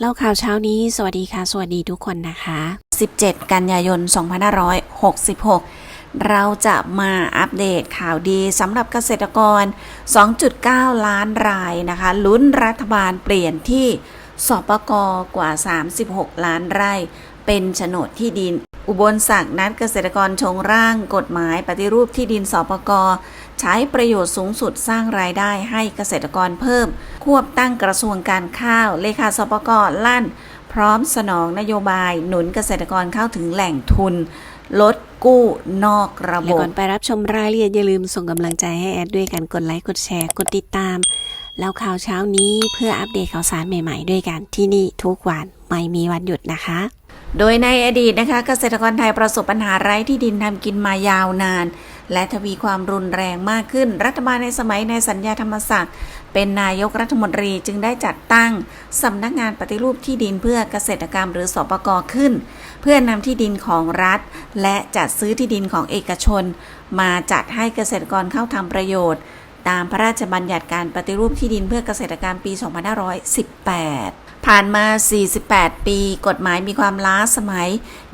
เล่าข่าวเช้านี้ สวัสดีค่ะ สวัสดีทุกคนนะคะ 17 กันยายน 2566 เราจะมาอัปเดตข่าวดีสำหรับเกษตรกร 2.9 ล้านรายนะคะลุ้นรัฐบาลเปลี่ยนที่สปกกว่า 36 ล้านไร่ เป็นโฉนดที่ดิน อุบลศักดิ์นัดเกษตรกรชงร่างกฎหมายปฏิรูปที่ดินสปกใช้ประโยชน์สูงสุดสร้างรายได้ให้เกษตรกรเพิ่ม ควบตั้งกระทรวงการข้าว เลขาสปกลั่น พร้อมสนองนโยบายหนุนเกษตรกรเข้าถึงแหล่งทุน ลดกู้นอกระบบก่อนไปรับชมรายละเอียดอย่าลืมส่งกำลังใจให้แอดด้วยการกดไลค์กดแชร์กดติดตาม แล้วข่าวเช้านี้เพื่ออัปเดตข่าวสารใหม่ ๆ ด้วยกันที่นี่ทุกวันไม่มีวันหยุดนะคะ โดยในอดีตนะคะเกษตรกรไทยประสบปัญหาไร้ที่ดินทำกินมายาวนาน และทวีความรุนแรงมากขึ้น รัฐบาลในสมัยในสัญญาธรรมศักดิ์เป็นนายกรัฐมนตรีจึงได้จัดตั้งสำนักงานปฏิรูปที่ดินเพื่อเกษตรกรรมหรือสปกรขึ้น เพื่อนำที่ดินของรัฐ และจัดซื้อที่ดินของเอกชน มาจัดให้เกษตรกรเข้าทำประโยชน์ ตามพระราชบัญญัติการปฏิรูปที่ดินเพื่อเกษตรกรรมปี 2518 ผ่านมา 48 ปี กฎหมายมีความล้าสมัย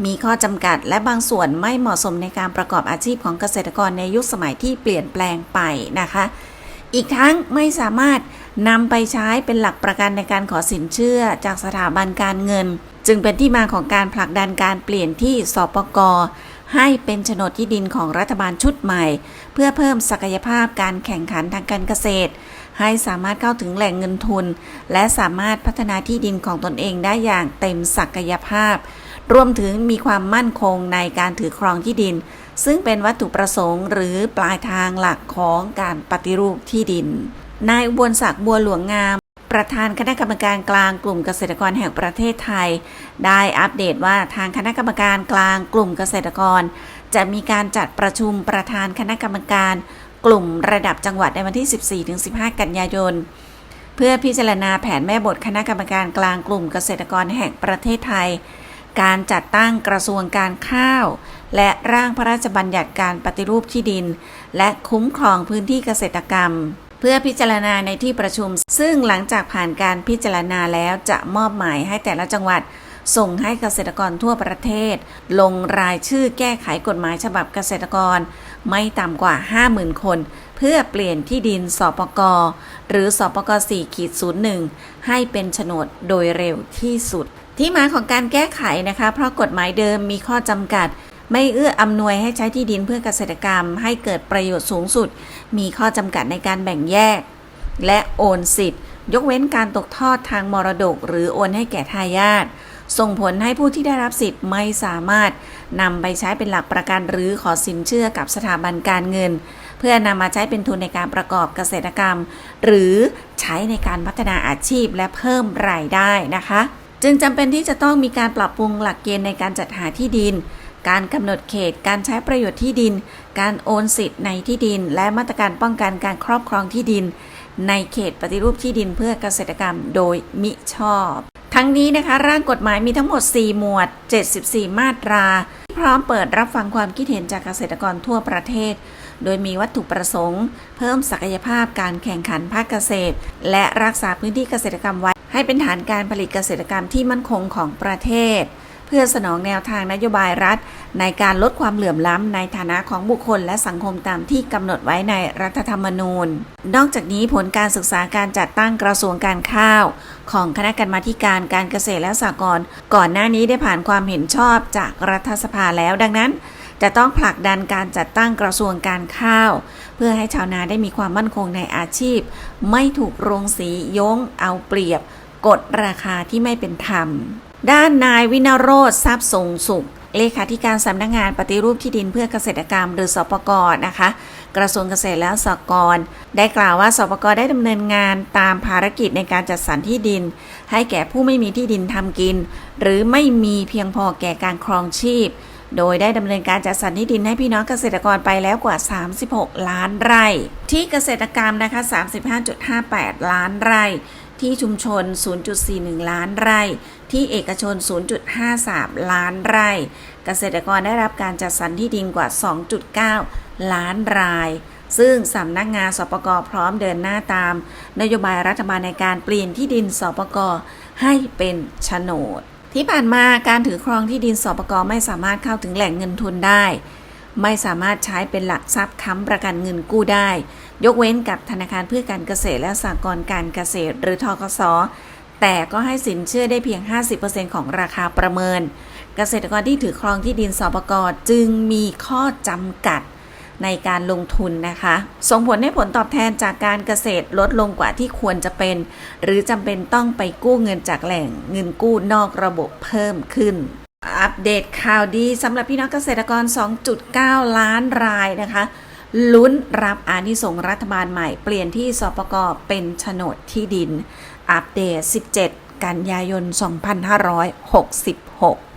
มีข้อจำกัดและบางส่วนไม่เหมาะสมในการประกอบอาชีพของเกษตรกรในยุคสมัยที่เปลี่ยนแปลงไปนะคะ อีกทั้งไม่สามารถนำไปใช้เป็นหลักประกันในการขอสินเชื่อจากสถาบันการเงิน จึงเป็นที่มาของการผลักดันการเปลี่ยนที่สปก ให้เป็นโฉนดที่ดินของรัฐบาลชุดใหม่ เพื่อเพิ่มศักยภาพการแข่งขันทางการเกษตร ให้สามารถเข้าถึงแหล่งเงินทุน และสามารถพัฒนาที่ดินของตนเองได้อย่างเต็มศักยภาพ รวมถึงมีความมั่นคงในการถือครองที่ดิน ซึ่งเป็นวัตถุประสงค์หรือปลายทางหลักของการปฏิรูปที่ดินนายอุบลศักดิ์บัวหลวงงาม ประธานคณะกรรมการกลางกลุ่มเกษตรกรแห่งประเทศไทย ได้อัปเดตว่าทางคณะกรรมการกลางกลุ่มเกษตรกร จะมีการจัดประชุมประธานคณะกรรมการกลุ่มระดับจังหวัดในวันที่ 14-15 กันยายน เพื่อพิจารณาแผนแม่บทคณะกรรมการกลางกลุ่มเกษตรกรแห่งประเทศไทย การจัดตั้งกระทรวงการข้าว และร่างพระราชบัญญัติการปฏิรูปที่ดิน และคุ้มครองพื้นที่เกษตรกรรม เพื่อพิจารณาในที่ประชุม ซึ่งหลังจากผ่านการพิจารณาแล้วจะมอบหมายให้แต่ละจังหวัด ส่งให้เกษตรกรทั่วประเทศ ลงรายชื่อแก้ไขกฎหมายฉบับเกษตรกร ไม่ต่ำกว่า 50,000 คน เพื่อเปลี่ยนที่ดินสปกหรือสปก4ขีด01 ให้เป็นโฉนดโดยเร็วที่สุด ที่มาของการแก้ไขนะคะ เพราะกฎหมายเดิมมีข้อจำกัด ไม่เอื้ออำนวยให้ใช้ที่ดินเพื่อเกษตรกรรม ให้เกิดประโยชน์สูงสุด มีข้อจำกัดในการแบ่งแยก และโอนสิทธิ์ ยกเว้นการตกทอดทางมรดก หรือโอนให้แก่ทายาทส่งผลให้ผู้ที่ได้รับสิทธิ์ไม่สามารถนำไปใช้เป็นหลักประกันหรือขอสินเชื่อกับสถาบันการเงิน เพื่อนำมาใช้เป็นทุนในการประกอบเกษตรกรรม หรือใช้ในการพัฒนาอาชีพและเพิ่มรายได้นะคะ จึงจำเป็นที่จะต้องมีการปรับปรุงหลักเกณฑ์ในการจัดหาที่ดิน การกำหนดเขต การใช้ประโยชน์ที่ดิน การโอนสิทธิ์ในที่ดิน และมาตรการป้องกันการครอบครองที่ดิน ในเขตปฏิรูปที่ดินเพื่อเกษตรกรรมโดยมิชอบ ทั้งนี้นะคะร่างกฎหมายมีทั้งหมด 4 หมวด 74 มาตรา พร้อมเปิดรับฟังความคิดเห็นจากเกษตรกรทั่วประเทศ โดยมีวัตถุประสงค์ เพิ่มศักยภาพการแข่งขันภาคเกษตร และรักษาพื้นที่เกษตรกรรมไว้ ให้เป็นฐานการผลิตเกษตรกรรมที่มั่นคงของประเทศ พื่อสนองแนวทางนโยบายรัฐ ในการลดความเหลื่อมล้ำในฐานะของบุคคลและสังคมตามที่กำหนดไว้ในรัฐธรรมนูญ นอกจากนี้ผลการศึกษาการจัดตั้งกระทรวงการข้าว ของคณะกรรมาการการเกษตรและสหกรณ์ก่อนหน้านี้ได้ผ่านความเห็นชอบจากรัฐสภาแล้วดังนั้น จะต้องผลักดันการจัดตั้งกระทรวงการข้าว เพื่อให้ชาวนาได้มีความมั่นคงในอาชีพ ไม่ถูกโรงสีย้งเอาเปรียบ กดราคาที่ไม่เป็นธรรม ด้านนายวินโรธทรัพย์ทรงสุข เลขาธิการสำนักงานปฏิรูปที่ดินเพื่อเกษตรกรรม หรือสปกนะคะ กระทรวงเกษตรและสหกรณ์ได้กล่าวว่าสปกได้ดำเนินงานตามภารกิจในการจัดสรรที่ดิน ให้แก่ผู้ไม่มีที่ดินทำกิน หรือไม่มีเพียงพอแก่การครองชีพ โดยได้ดำเนินการจัดสรรที่ดินให้พี่น้องเกษตรกรไปแล้วกว่า 36 ล้านไร่ ที่เกษตรกรรมนะคะ 35.58 ล้านไร่ ที่ชุมชน 0.41 ล้านไร่ ที่เอกชน 0.53 ล้านไร่ เกษตรกรได้รับการจัดสรรที่ดินกว่า 2.9 ล้านราย ซึ่งสำนักงานสปกพร้อมเดินหน้าตาม นโยบายรัฐบาลในการเปลี่ยนที่ดินสปกให้เป็นโฉนด ที่ผ่านมาการถือครองที่ดินสปกไม่สามารถเข้าถึงแหล่งเงินทุนได้ ไม่สามารถใช้เป็นหลักทรัพย์ค้ำประกันเงินกู้ได้ ยกเว้นกับธนาคารเพื่อการเกษตรและสหกรณ์การเกษตร หรือทกสแต่ก็ให้สินเชื่อได้เพียง 50%ของราคาประเมิน เกษตรกรที่ถือครองที่ดินสปกจึงมีข้อจำกัดในการลงทุนนะคะ ส่งผลให้ผลตอบแทนจากการเกษตรลดลงกว่าที่ควรจะเป็น หรือจำเป็นต้องไปกู้เงินจากแหล่งเงินกู้นอกระบบเพิ่มขึ้น อัปเดตข่าวดีสำหรับพี่น้องเกษตรกร 2.9 ล้านรายนะคะ ลุ้นรับอานิสงส์รัฐบาลใหม่ เปลี่ยนที่สปกเป็นโฉนดที่ดิน อัปเดต 17 กันยายน 2566